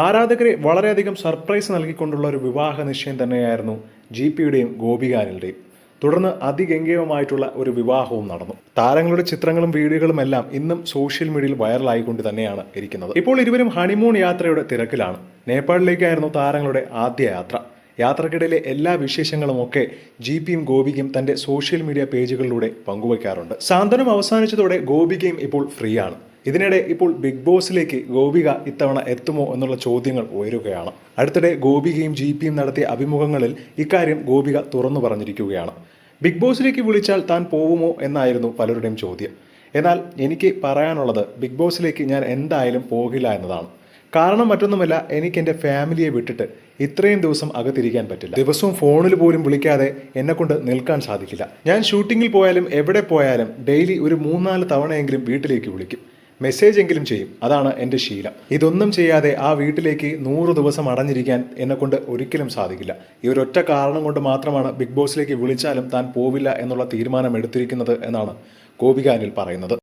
ആരാധകരെ വളരെയധികം സർപ്രൈസ് നൽകിക്കൊണ്ടുള്ള ഒരു വിവാഹ നിശ്ചയം തന്നെയായിരുന്നു ജി പിയുടെയും ഗോപികാനിലുടെയും തുടർന്ന് അതിഗംഗീയമായിട്ടുള്ള ഒരു വിവാഹവും നടന്നു. താരങ്ങളുടെ ചിത്രങ്ങളും വീഡിയോകളും എല്ലാം ഇന്നും സോഷ്യൽ മീഡിയയിൽ വൈറലായിക്കൊണ്ട് തന്നെയാണ് ഇരിക്കുന്നത്. ഇപ്പോൾ ഇരുവരും ഹണിമൂൺ യാത്രയുടെ തിരക്കിലാണ്. നേപ്പാളിലേക്കായിരുന്നു താരങ്ങളുടെ ആദ്യ യാത്ര. യാത്രക്കിടയിലെ എല്ലാ വിശേഷങ്ങളും ഒക്കെ ജി പിയും ഗോപികയും തന്റെ സോഷ്യൽ മീഡിയ പേജുകളിലൂടെ പങ്കുവയ്ക്കാറുണ്ട്. സാന്ത്വനം അവസാനിച്ചതോടെ ഗോപികയും ഇപ്പോൾ ഫ്രീ ആണ്. ഇതിനിടെ ഇപ്പോൾ ബിഗ് ബോസിലേക്ക് ഗോപിക ഇത്തവണ എത്തുമോ എന്നുള്ള ചോദ്യങ്ങൾ ഉയരുകയാണ്. അടുത്തിടെ ഗോപികയും ജി പിയും നടത്തിയ അഭിമുഖങ്ങളിൽ ഇക്കാര്യം ഗോപിക തുറന്നു പറഞ്ഞിരിക്കുകയാണ്. ബിഗ് ബോസിലേക്ക് വിളിച്ചാൽ താൻ പോവുമോ എന്നായിരുന്നു പലരുടെയും ചോദ്യം. എന്നാൽ എനിക്ക് പറയാനുള്ളത് ബിഗ് ബോസിലേക്ക് ഞാൻ എന്തായാലും പോകില്ല എന്നതാണ്. കാരണം മറ്റൊന്നുമല്ല എനിക്ക് എന്റെ ഫാമിലിയെ വിട്ടിട്ട് ഇത്രയും ദിവസം അകത്തിരിക്കാൻ പറ്റില്ല. ദിവസവും ഫോണിൽ പോലും വിളിക്കാതെ എന്നെ കൊണ്ട് നിൽക്കാൻ സാധിക്കില്ല. ഞാൻ ഷൂട്ടിങ്ങിൽ പോയാലും എവിടെ പോയാലും ഡെയിലി ഒരു മൂന്നാൽ തവണയെങ്കിലും വീട്ടിലേക്ക് വിളിക്കും. മെസ്സേജ് എങ്കിലും ചെയ്യും. അതാണ് എന്റെ ശീലം. ഇതൊന്നും ചെയ്യാതെ ആ വീട്ടിലേക്ക് നൂറ് ദിവസം അടഞ്ഞിരിക്കാൻ എന്നെക്കൊണ്ട് ഒരിക്കലും സാധിക്കില്ല. ഈ ഒരൊറ്റ കാരണം കൊണ്ട് മാത്രമാണ് ബിഗ് ബോസിലേക്ക് വിളിച്ചാലും താൻ പോവില്ല എന്നുള്ള തീരുമാനം എടുത്തിരിക്കുന്നത് എന്നാണ് ഗോപിക അനിൽ പറയുന്നത്.